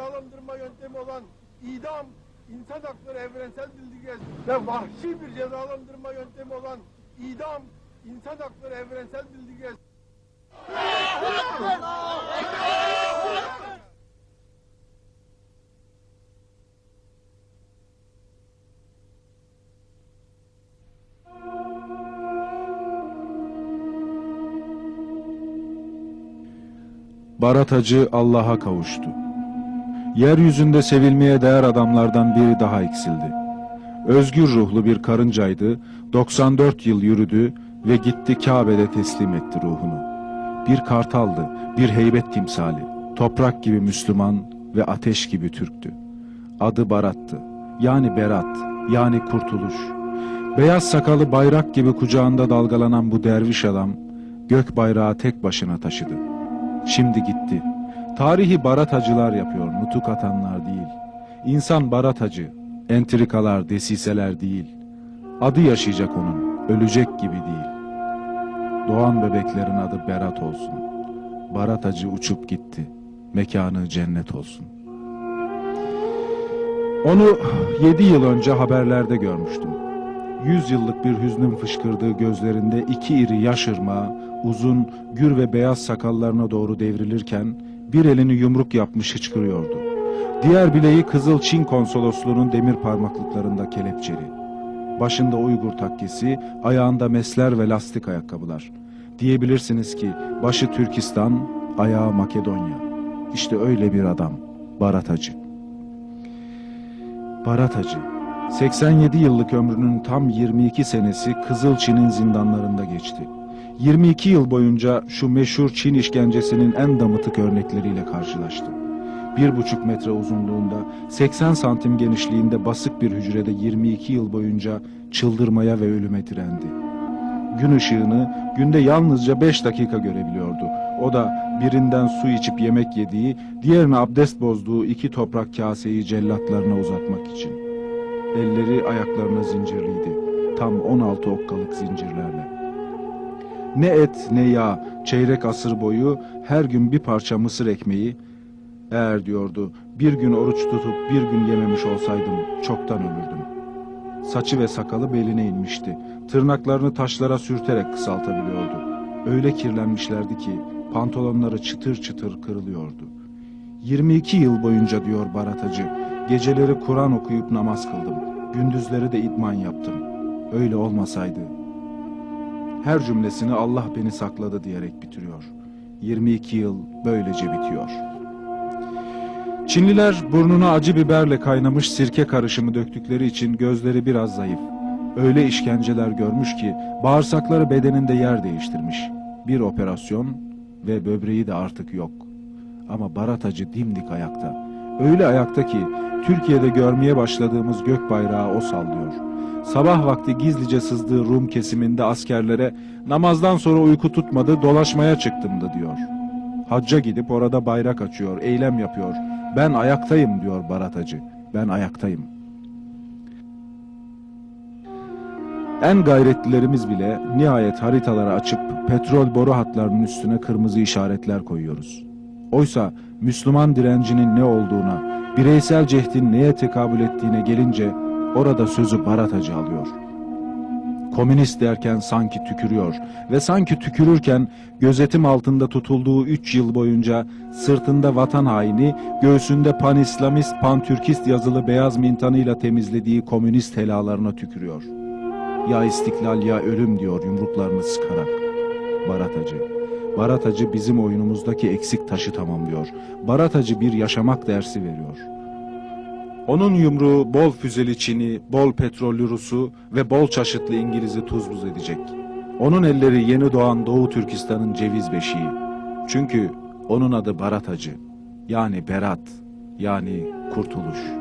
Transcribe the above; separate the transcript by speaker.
Speaker 1: cezalandırma yöntemi olan idam, insan hakları evrensel bildirgez ve vahşi bir cezalandırma yöntemi olan idam, insan hakları evrensel
Speaker 2: bildirgez. Baratacı Allah'a kavuştu. Yeryüzünde sevilmeye değer adamlardan biri daha eksildi. Özgür ruhlu bir karıncaydı, 94 yıl yürüdü ve gitti Kabe'de teslim etti ruhunu. Bir kartaldı, bir heybet timsali, toprak gibi Müslüman ve ateş gibi Türktü. Adı Barat'tı, yani Berat, yani Kurtuluş. Beyaz sakalı bayrak gibi kucağında dalgalanan bu derviş adam, gök bayrağı tek başına taşıdı. Şimdi gitti. Tarihi baratacılar yapıyor, nutuk atanlar değil. İnsan baratacı, entrikalar, desiseler değil. Adı yaşayacak onun, ölecek gibi değil. Doğan bebeklerin adı Berat olsun. Baratacı uçup gitti. Mekanı cennet olsun. Onu yedi yıl önce haberlerde görmüştüm. Yüz yıllık bir hüznün fışkırdığı gözlerinde iki iri yaş ırmağı uzun, gür ve beyaz sakallarına doğru devrilirken bir elini yumruk yapmış hıçkırıyordu. Diğer bileği Kızıl Çin konsolosluğunun demir parmaklıklarında kelepçeli. Başında Uygur takkesi, ayağında mesler ve lastik ayakkabılar. Diyebilirsiniz ki başı Türkistan, ayağı Makedonya. İşte öyle bir adam, Baratacı. Baratacı, 87 yıllık ömrünün tam 22 senesi Kızıl Çin'in zindanlarında geçti. 22 yıl boyunca şu meşhur Çin işkencesinin en damıtık örnekleriyle karşılaştı. Bir buçuk metre uzunluğunda, 80 santim genişliğinde basık bir hücrede 22 yıl boyunca çıldırmaya ve ölüme direndi. Gün ışığını günde yalnızca 5 dakika görebiliyordu. O da birinden su içip yemek yediği, diğerine abdest bozduğu iki toprak kaseyi cellatlarına uzatmak için. Elleri ayaklarına zincirliydi. Tam 16 okkalık zincirlerle. Ne et ne yağ, çeyrek asır boyu her gün bir parça mısır ekmeği, eğer diyordu bir gün oruç tutup bir gün yememiş olsaydım çoktan ölürdüm. Saçı ve sakalı beline inmişti. Tırnaklarını taşlara sürterek kısaltabiliyordu. Öyle kirlenmişlerdi ki pantolonları çıtır çıtır kırılıyordu. 22 yıl boyunca diyor Baratacı, geceleri Kur'an okuyup namaz kıldım. Gündüzleri de idman yaptım. Öyle olmasaydı her cümlesini Allah beni sakladı diyerek bitiriyor. 22 yıl böylece bitiyor. Çinliler burnuna acı biberle kaynamış sirke karışımı döktükleri için gözleri biraz zayıf. Öyle işkenceler görmüş ki bağırsakları bedeninde yer değiştirmiş. Bir operasyon ve böbreği de artık yok. Ama baratacı dimdik ayakta. Öyle ayakta ki Türkiye'de görmeye başladığımız gök bayrağı o sallıyor. Sabah vakti gizlice sızdığı Rum kesiminde askerlere namazdan sonra uyku tutmadı dolaşmaya çıktımdı diyor. Hacca gidip orada bayrak açıyor, eylem yapıyor. Ben ayaktayım diyor baratacı. Ben ayaktayım. En gayretlilerimiz bile nihayet haritaları açıp petrol boru hatlarının üstüne kırmızı işaretler koyuyoruz. Oysa Müslüman direncinin ne olduğuna, bireysel cehdin neye tekabül ettiğine gelince orada sözü baratacı alıyor. Komünist derken sanki tükürüyor ve sanki tükürürken gözetim altında tutulduğu üç yıl boyunca sırtında vatan haini, göğsünde pan-İslamist, pan-Türkist yazılı beyaz mintanıyla temizlediği komünist helalarına tükürüyor. Ya istiklal ya ölüm diyor yumruklarını sıkarak. Baratacı. Baratacı bizim oyunumuzdaki eksik taşı tamamlıyor. Baratacı bir yaşamak dersi veriyor. Onun yumruğu bol füzeli Çin'i, bol petrollü Rus'u ve bol çeşitli İngiliz'i tuz buz edecek. Onun elleri yeni doğan Doğu Türkistan'ın ceviz beşiği. Çünkü onun adı Baratacı. Yani Berat, yani Kurtuluş.